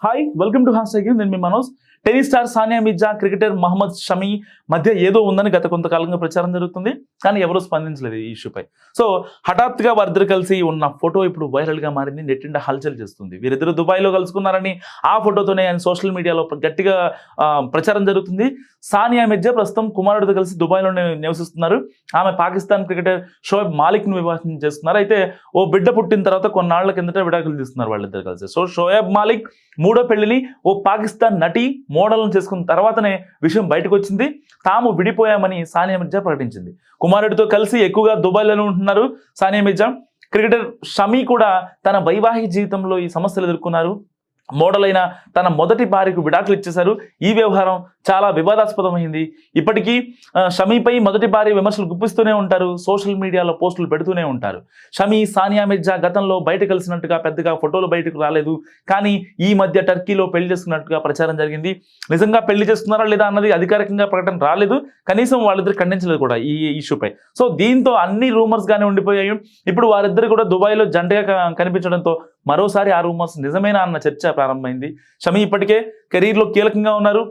Hi welcome to has నేను మీ Manoj tennis star Sania Mirza cricketer Mohammed Shami మధ్య ఏదో ఉందని గత కొంతకాలంగా ప్రచారం జరుగుతుంది కానీ ఎవరూ స్పందించలేదు ఈ ఇష్యూపై. సో హఠాత్తుగా వారిద్దరు కలిసి ఉన్న ఫోటో ఇప్పుడు వైరల్గా మారింది నెట్టింట హల్చల్ చేస్తుంది. వీరిద్దరు దుబాయ్లో కలుసుకున్నారని ఆ ఫోటోతోనే ఆయన సోషల్ మీడియాలో గట్టిగా ప్రచారం జరుగుతుంది. సానియా మిర్జా ప్రస్తుతం కుమారుడితో కలిసి దుబాయ్లో నివసిస్తున్నారు. ఆమె పాకిస్తాన్ క్రికెటర్ షోయబ్ మాలిక్ను వివాహం చేస్తున్నారు అయితే ఓ బిడ్డ పుట్టిన తర్వాత కొన్నాళ్ళ కిందట విడాకులు తీస్తున్నారు వాళ్ళిద్దరు కలిసి. సో షోయబ్ మాలిక్ మూడో పెళ్ళిని ఓ పాకిస్తాన్ నటి మోడల్ను చేసుకున్న తర్వాతనే విషయం బయటకు వచ్చింది తాము విడిపోయామని సానియా మిర్జా ప్రకటించింది. కుమారుడితో కలిసి ఎక్కువగా దుబాయ్లోనే ఉంటున్నారు సానియా మిర్జా. క్రికెటర్ షమీ కూడా తన వైవాహిక జీవితంలో ఈ సమస్యలు ఎదుర్కొన్నారు. మోడల్ అయిన తన మొదటి భార్యకు విడాకులు ఇచ్చేశారు. ఈ వ్యవహారం చాలా వివాదాస్పదమైంది. ఇప్పటికీ షమీపై మొదటి భార్య విమర్శలు గుప్పిస్తూనే ఉంటారు. సోషల్ మీడియాలో పోస్టులు పెడుతూనే ఉంటారు. షమీ సానియా మిర్జా గతంలో బయట కలిసినట్టుగా పెద్దగా ఫోటోలు బయటకు రాలేదు. కానీ ఈ మధ్య టర్కీలో పెళ్ళి చేసుకున్నట్టుగా ప్రచారం జరిగింది. నిజంగా పెళ్ళి చేసుకున్నారా లేదా అన్నది అధికారికంగా ప్రకటన రాలేదు. కనీసం వాళ్ళిద్దరు ఖండించలేదు కూడా ఈ ఇష్యూపై. సో దీంతో అన్ని రూమర్స్ గానే ఉండిపోయాయి. ఇప్పుడు వారిద్దరు కూడా దుబాయ్లో జంటగా కనిపించడంతో మరోసారి ఆ రూమర్స్ నిజమేనా అన్న చర్చ ప్రారంభమైంది. షమీ ఇప్పటికే కెరీర్లో కీలకంగా ఉన్నారు.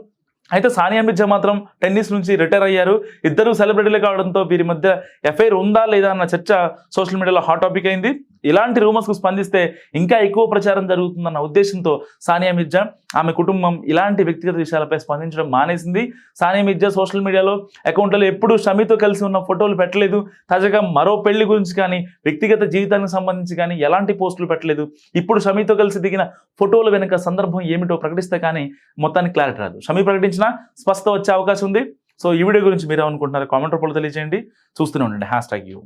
అయితే సానియా మిర్జా మాత్రం టెన్నిస్ నుంచి రిటైర్ అయ్యారు. ఇద్దరు సెలబ్రిటీలు కావడంతో వీరి మధ్య ఎఫ్ఐఆర్ ఉందా లేదా అన్న చర్చ సోషల్ మీడియాలో హాట్ టాపిక్ అయింది. ఇలాంటి రూమర్స్కు స్పందిస్తే ఇంకా ఎక్కువ ప్రచారం జరుగుతుందన్న ఉద్దేశంతో సానియా మిర్జా ఆమె కుటుంబం ఇలాంటి వ్యక్తిగత విషయాలపై స్పందించడం మానేసింది. సానియా మిర్జా సోషల్ మీడియాలో అకౌంట్లో ఎప్పుడూ షమీతో కలిసి ఉన్న ఫోటోలు పెట్టలేదు. తాజాగా మరో పెళ్ళి గురించి కానీ వ్యక్తిగత జీవితానికి సంబంధించి కానీ ఎలాంటి పోస్టులు పెట్టలేదు. ఇప్పుడు షమీతో కలిసి దిగిన ఫోటోల వెనుక సందర్భం ఏమిటో ప్రకటిస్తే కానీ మొత్తానికి క్లారిటీ రాదు. షమీ ప్రకటించినా స్పష్టత వచ్చే అవకాశం ఉంది. సో ఈ వీడియో గురించి మీరు ఏమనుకుంటున్నారు కామెంట్ రూపంలో తెలియజేయండి. చూస్తూనే ఉండండి. Hashtag you.